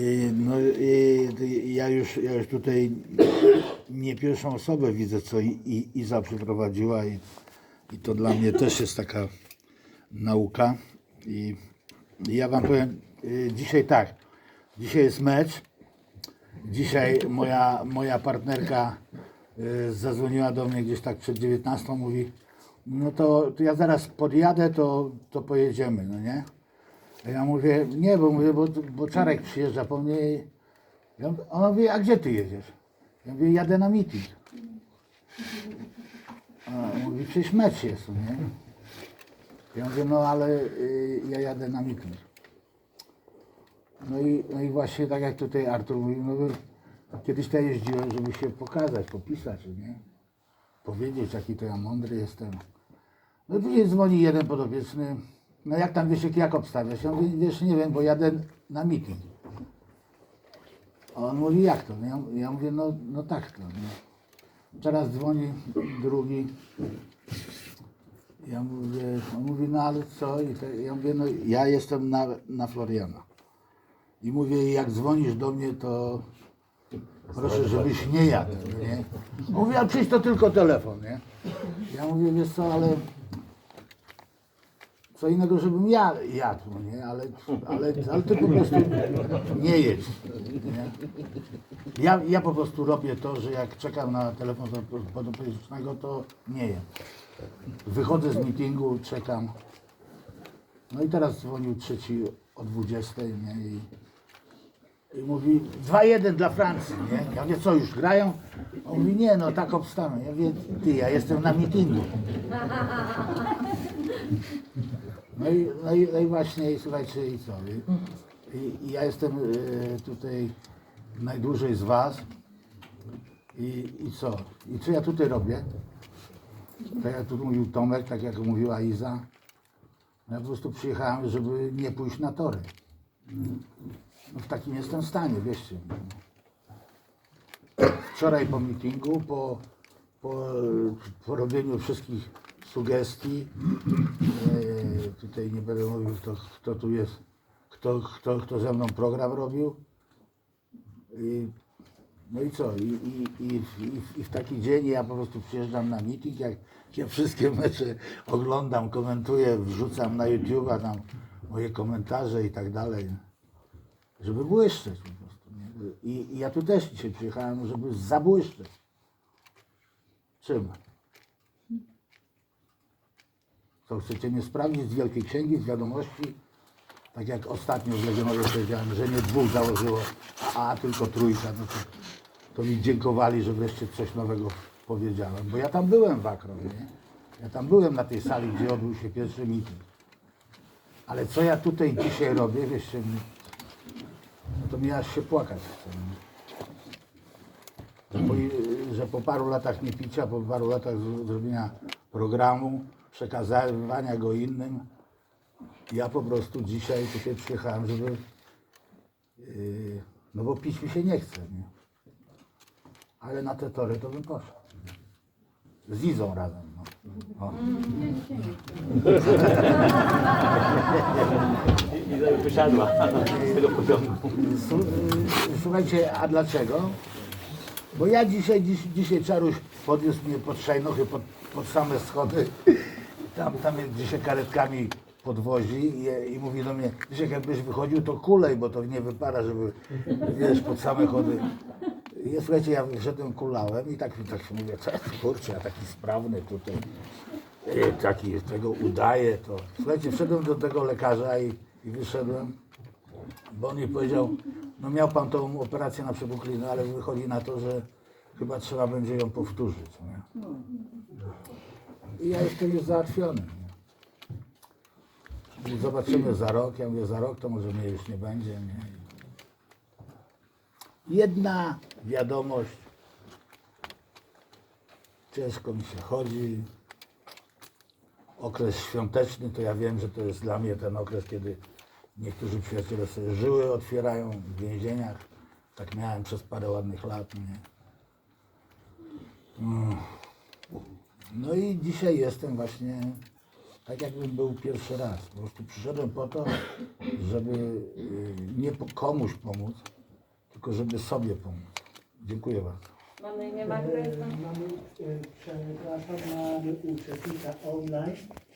I, no, i, ja, już, ja już tutaj nie pierwszą osobę widzę, co i, Iza przeprowadziła i, i to dla mnie też jest taka nauka. I ja wam powiem, y, dzisiaj tak, dzisiaj jest mecz. Dzisiaj moja, moja partnerka zadzwoniła do mnie gdzieś tak przed 19, mówi, no to, to ja zaraz podjadę, to, to pojedziemy, no nie? Ja mówię, nie, bo mówię, bo, bo Czarek przyjeżdża po mnie ja, ona mówi, a gdzie ty jedziesz? Ja mówię, jadę na meeting. A mówi, przecież mecz jest, no nie? Ja mówię, no ale y, ja jadę na meeting. No i, no i właśnie tak jak tutaj Artur mówił, no kiedyś ja jeździłem, żeby się pokazać, popisać, nie? Powiedzieć, jaki to ja mądry jestem. No i dzwoni jeden podopieczny, no jak tam wiesz, jak obstawiasz? Ja mówię, wiesz, nie wiem, bo jadę na meeting. A on mówi, jak to? No Ja, ja mówię, no, no tak to. No. Teraz dzwoni drugi. Ja mówię, on mówi, no ale co? I te, ja mówię, no ja jestem na, na Floriana. I mówię, jak dzwonisz do mnie, to proszę, żebyś nie jadł, nie? Mówi, a przecież to tylko telefon, nie? Ja mówię, wiesz co, ale co innego, żebym ja jadł, nie? Ale, ale, ale ty po prostu nie jedz. Nie? Ja, ja po prostu robię to, że jak czekam na telefon podopiecznego, to nie jem. Wychodzę z meetingu, czekam. No i teraz dzwonił trzeci o 20 nie? I, i mówi 2-1 dla Francji, nie? Ja mówię, co już grają? On mówi, nie no, tak obstamy. Ja mówię, ty, ja jestem na meetingu. No i, no i, no i właśnie, słuchajcie, i co? I, i, ja jestem e, tutaj najdłużej z Was. I, I co? I co ja tutaj robię? Tak jak tu mówił Tomek, tak jak mówiła Iza. No ja po prostu przyjechałem, żeby nie pójść na tory. No w takim jestem stanie, wierzcie mi. Wczoraj po meetingu, po, po, po robieniu wszystkich sugestii, e, tutaj nie będę mówił, kto, kto tu jest, kto, kto, kto ze mną program robił. I, no i co? I, i, i, i, w taki dzień ja po prostu przyjeżdżam na meeting, jak ja wszystkie mecze oglądam, komentuję, wrzucam na YouTube'a tam moje komentarze i tak dalej. Żeby błyszczeć po prostu. I, I ja tu też dzisiaj przyjechałem, żeby zabłyszczeć. Czym? Co chcecie mnie sprawdzić z Wielkiej Księgi, z wiadomości? Tak jak ostatnio w Legionowie powiedziałem, że nie dwóch założyło, a, a tylko trójka, no to, to mi dziękowali, że wreszcie coś nowego powiedziałem. Bo ja tam byłem w Akro, nie? Ja tam byłem na tej sali, gdzie odbył się pierwszy meeting. Ale co ja tutaj dzisiaj robię, mi, no to mi aż się płakać chce. nie? Bo, i- że po paru latach nie picia, po paru latach zrobienia programu, przekazywania go innym, ja po prostu dzisiaj tutaj przyjechałem, żeby. Yy, no bo pić mi się nie chce, nie? Ale na te tory to bym poszedł. Z Izą razem. No. O. I żeby wysiadła z tego y, Słuchajcie, a dlaczego? Bo ja dzisiaj, dziś, dzisiaj Czaruś podniósł mnie pod szajnochy, pod, pod same schody. Tam, tam mnie dzisiaj karetkami podwozi i, i mówi do mnie, dzisiaj jakbyś wychodził, to kulej, bo to nie wypada, żeby, wiesz, pod same chody. I słuchajcie, ja wyszedłem kulałem i tak, tak mówię, co, kurczę, ja taki sprawny tutaj, e, taki tego udaję, to... Słuchajcie, wszedłem do tego lekarza i, i wyszedłem, bo on mi powiedział, no miał pan tą operację na przepuklinę, ale wychodzi na to, że chyba trzeba będzie ją powtórzyć. Nie? I ja jestem już załatwiony. I zobaczymy za rok. Ja mówię, za rok to może mnie już nie będzie. Nie? Jedna wiadomość. Ciężko mi się chodzi. Okres świąteczny to ja wiem, że to jest dla mnie ten okres, kiedy niektórzy przyjaciele sobie żyły otwierają w więzieniach. Tak miałem przez parę ładnych lat. Nie? No i dzisiaj jestem właśnie tak jakbym był pierwszy raz. Po prostu przyszedłem po to, żeby y, nie komuś pomóc, tylko żeby sobie pomóc. Dziękuję bardzo. Mam na imię Magda, jestem Mamy, e, przepraszam, mamy uczestnika online.